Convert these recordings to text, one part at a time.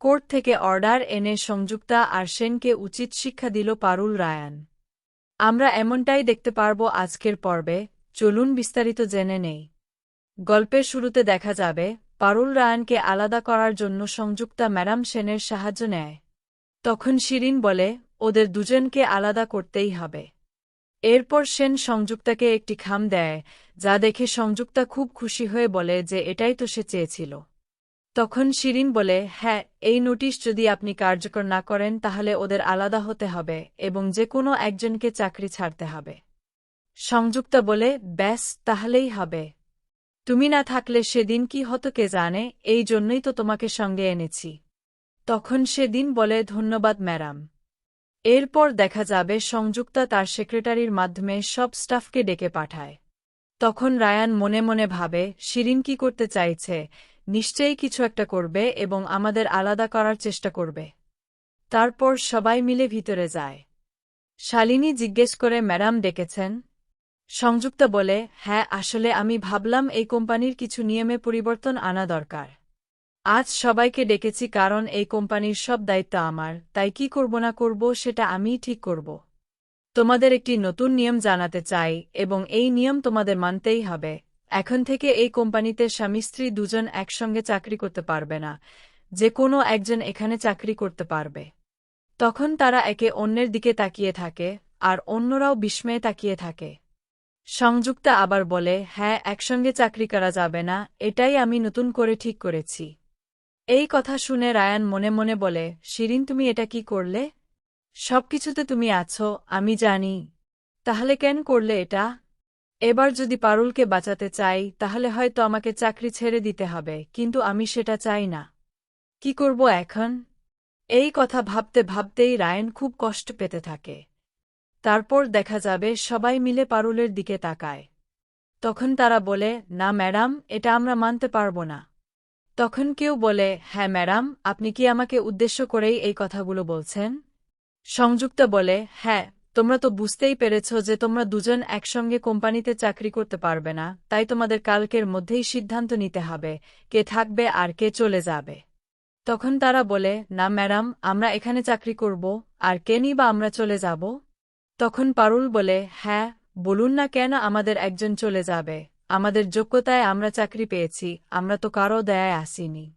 Court থেকে order এনে সংযুক্তা আর সেনকে উচিত শিক্ষা দিল পারুল রায়ান। আমরা এমনটাই দেখতে পারব আজকের পর্বে, চলুন বিস্তারিত জেনে নেই। গল্পের শুরুতে দেখা যাবে, পারুল রায়ানকে আলাদা করার জন্য সংযুক্তা ম্যাডাম সেনের সাহায্য নেয়। তখন শিরিন বলে, ওদের দুজনকে আলাদা করতেই হবে। এরপর সেন সংযুক্তাকে একটি খাম দেয়, যা দেখে সংযুক্তা খুব খুশি হয়ে বলে যে এটাই তো সে চেয়েছিল। তখন শিরিন বলে হ্যাঁ এই নোটিশ যদি আপনি কার্যকর না করেন, তাহলে ওদের আলাদা হতে হবে এবং যে কোনো একজনকে চাকরি ছাড়তে হবে। সংযুক্তা বলে, ব্যাস, তাহলেই হবে। তুমি না থাকলে সেদিন কি হতো কে জানে, এই জন্যই তো তোমাকে সঙ্গে এনেছি। তখন সেদিন বলে, ধন্যবাদ, ম্যাডাম। এরপর দেখা যাবে সংযুক্তা তার সেক্রেটারির মাধ্যমে সব স্টাফকে ডেকে পাঠায়। তখন রায়ান মনে মনে ভাবে, শিরিন কি করতে চাইছে? নিশ্চয়ই কিছু একটা করবে এবং আমাদের আলাদা করার চেষ্টা করবে। তারপর সবাই মিলে ভিতরে যায়। শালিনী জিজ্ঞেস করে, ম্যাডাম ডেকেছেন? সংযুক্ত বলে হ্যাঁ আসলে আমি ভাবলাম এই কোম্পানির কিছু নিয়মে পরিবর্তন আনা দরকার। আজ সবাইকে ডেকেছি কারণ এই কোম্পানির সব দায়িত্ব আমার, তাই কি করব না করব সেটা আমিই ঠিক করব। তোমাদের একটি নতুন নিয়ম জানাতে চাই এবং এই নিয়ম তোমাদের মানতেই হবে। এখন থেকে এই কোম্পানিতে স্বামী স্ত্রী দুজন একসঙ্গে চাকরি করতে পারবে না। যে কোনো একজন এখানে চাকরি করতে পারবে। তখন তারা একে অন্যের দিকে তাকিয়ে থাকে, আর অন্যরাও বিস্ময়ে তাকিয়ে থাকে। সংযুক্তা আবার বলে হ্যাঁ একসঙ্গে চাকরি করা যাবে না, এটাই আমি নতুন করে ঠিক করেছি। এই কথা শুনে রায়ান মনে মনে বলে, শিরিন, তুমি এটা কি করলে? সবকিছুতে তুমি আছো, আমি জানি। তাহলে কেন করলে এটা? এবার যদি পারুলকে বাঁচাতে চাই, তাহলে হয়তো আমাকে চাকরি ছেড়ে দিতে হবে, কিন্তু আমি সেটা চাই না। কি করব এখন? এই কথা ভাবতে ভাবতেই রায়ন খুব কষ্ট পেতে থাকে। তারপর দেখা যাবে সবাই মিলে পারুলের দিকে তাকায়। তখন তারা বলে, না ম্যাডাম, এটা আমরা মানতে পারব না। তখন কেউ বলে হ্যাঁ ম্যাডাম, আপনি কি আমাকে উদ্দেশ্য করেই এই কথাগুলো বলছেন? সংযুক্ত বলে হ্যাঁ তোমরা তো বুঝতেই পেরেছ যে তোমরা দুজন একসঙ্গে কোম্পানিতে চাকরি করতে পারবে না, তাই তোমাদের কালকের মধ্যেই সিদ্ধান্ত নিতে হবে, কে থাকবে আর কে চলে যাবে। তখন তারা বলে, না ম্যাডাম, আমরা এখানে চাকরি করব, আর কে নি বা আমরা চলে যাব? তখন পারুল বলে হ্যাঁ বলুন না কেন আমাদের একজন চলে যাবে, আমাদের যোগ্যতায় আমরা চাকরি পেয়েছি, আমরা তো কারও দেয়ায় আসিনি।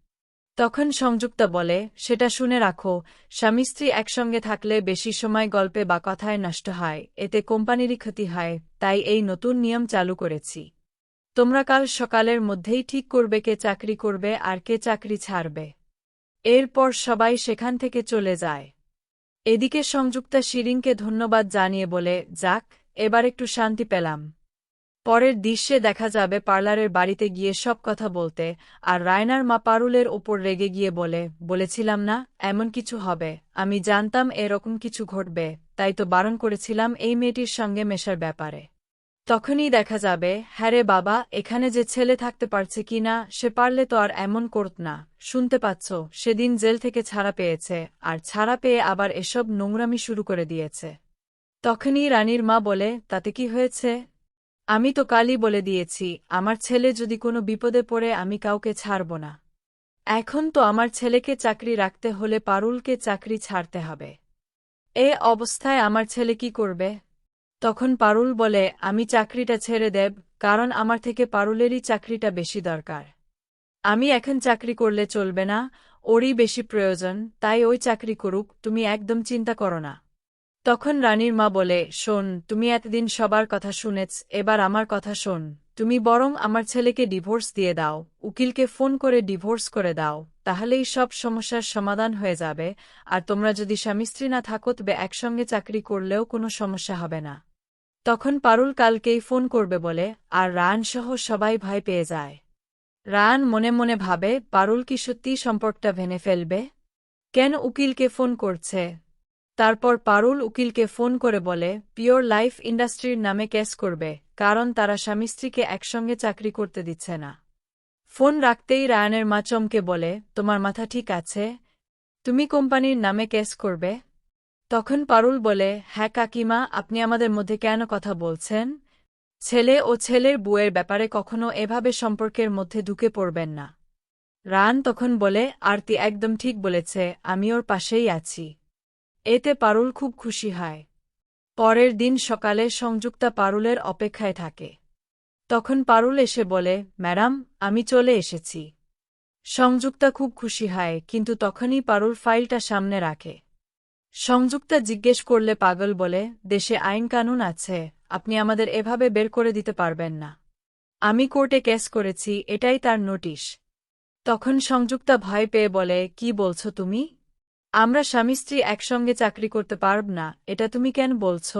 তখন সংযুক্তা বলে, সেটা শুনে রাখো, স্বামী স্ত্রী একসঙ্গে থাকলে বেশি সময় গল্পে বা কথায় নষ্ট হয়, এতে কোম্পানিরই ক্ষতি হয়, তাই এই নতুন নিয়ম চালু করেছি। তোমরা কাল সকালের মধ্যেই ঠিক করবে কে চাকরি করবে আর কে চাকরি ছাড়বে। এরপর সবাই সেখান থেকে চলে যায়। এদিকে সংযুক্তা শিরিংকে ধন্যবাদ জানিয়ে বলে, যাক, এবার একটু শান্তি পেলাম। পরের দৃশ্যে দেখা যাবে পার্লারের বাড়িতে গিয়ে সব কথা বলতে, আর রায়নার মা পারুলের ওপর রেগে গিয়ে বলে, বলেছিলাম না, এমন কিছু হবে। আমি জানতাম এরকম কিছু ঘটবে, তাই তো বারণ করেছিলাম এই মেয়েটির সঙ্গে মেশার ব্যাপারে। তখনই দেখা যাবে হ্যাঁ রে বাবা, এখানে যে ছেলে থাকতে পারছে কি না, সে পারলে তো আর এমন করত না। শুনতে পাচ্ছ, সেদিন জেল থেকে ছাড়া পেয়েছে, আর ছাড়া পেয়ে আবার এসব নোংরামি শুরু করে দিয়েছে। তখনই রানীর মা বলে, তাতে কি হয়েছে? আমি তো কালই বলে দিয়েছি, আমার ছেলে যদি কোনো বিপদে পড়ে আমি কাউকে ছাড়ব না। এখন তো আমার ছেলেকে চাকরি রাখতে হলে পারুলকে চাকরি ছাড়তে হবে। এ অবস্থায় আমার ছেলে কি করবে? তখন পারুল বলে, আমি চাকরিটা ছেড়ে দেব, কারণ আমার থেকে পারুলেরই চাকরিটা বেশি দরকার। আমি এখন চাকরি করলে চলবে না, ওরই বেশি প্রয়োজন, তাই ওই চাকরি করুক, তুমি একদম চিন্তা করো না। তখন রানীর মা বলে, শোন, তুমি এতদিন সবার কথা শুনেছ, এবার আমার কথা শোন। তুমি বরং আমার ছেলেকে ডিভোর্স দিয়ে দাও, উকিলকে ফোন করে ডিভোর্স করে দাও, তাহলেই সব সমস্যার সমাধান হয়ে যাবে, আর তোমরা যদি স্বামী স্ত্রী না থাকো, তবে একসঙ্গে চাকরি করলেও কোনো সমস্যা হবে না। তখন পারুল কালকেই ফোন করবে বলে, আর রায়ানসহ সবাই ভয় পেয়ে যায়। রায়ান মনে মনে ভাবে, পারুল কি সত্যিই সম্পর্কটা ভেঙে ফেলবে? কেন উকিলকে ফোন করছে? তারপর পারুল উকিলকে ফোন করে বলে, পিওর লাইফ ইন্ডাস্ট্রির নামে কেস করবে, কারণ তারা স্বামী স্ত্রীকে একসঙ্গে চাকরি করতে দিচ্ছে না। ফোন রাখতেই রায়ানের মা চমকে বলে, তোমার মাথা ঠিক আছে? তুমি কোম্পানির নামে কেস করবে? তখন পারুল বলে হ্যাঁ কাকিমা, আপনি আমাদের মধ্যে কেন কথা বলছেন? ছেলে ও ছেলের বুয়ের ব্যাপারে কখনো এভাবে সম্পর্কের মধ্যে ঢুকে পড়বেন না। রান তখন বলে, আরতি একদম ঠিক বলেছে, আমি ওর পাশেই আছি। এতে পারুল খুব খুশি হয়। পরের দিন সকালে সংযুক্তা পারুলের অপেক্ষায় থাকে। তখন পারুল এসে বলে, ম্যাডাম, আমি চলে এসেছি। সংযুক্তা খুব খুশি হয়, কিন্তু তখনই পারুল ফাইলটা সামনে রাখে। সংযুক্তা জিজ্ঞেস করলে পাগল বলে, দেশে আইন কানুন আছে, আপনি আমাদের এভাবে বের করে দিতে পারবেন না। আমি কোর্টে কেস করেছি, এটাই তার নোটিশ। তখন সংযুক্তা ভয় পেয়ে বলে, কি বলছো তুমি? আমরা স্বামী স্ত্রী একসঙ্গে চাকরি করতে পারব না, এটা তুমি কেন বলছ?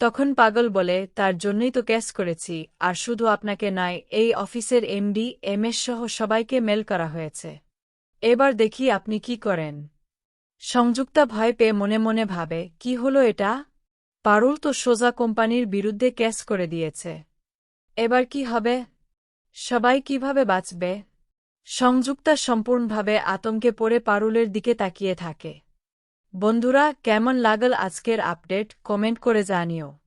তখন পাগল বলে, তার জন্যই তো ক্যাশ করেছি, আর শুধু আপনাকে নয়, এই অফিসের এমডি, এমএস সহ সবাইকে মেল করা হয়েছে। এবার দেখি আপনি কি করেন। সংযুক্তা ভয় পেয়ে মনে মনে ভাবে, কি হলো এটা? পারুল তো সোজা কোম্পানির বিরুদ্ধে ক্যাশ করে দিয়েছে। এবার কি হবে? সবাই কীভাবে বাঁচবে? সংযুক্তা সম্পূর্ণভাবে আতঙ্কে পড়ে পারুলের দিকে তাকিয়ে থাকে। বন্ধুরা, কেমন লাগল আজকের আপডেট? কমেন্ট করে জানিও।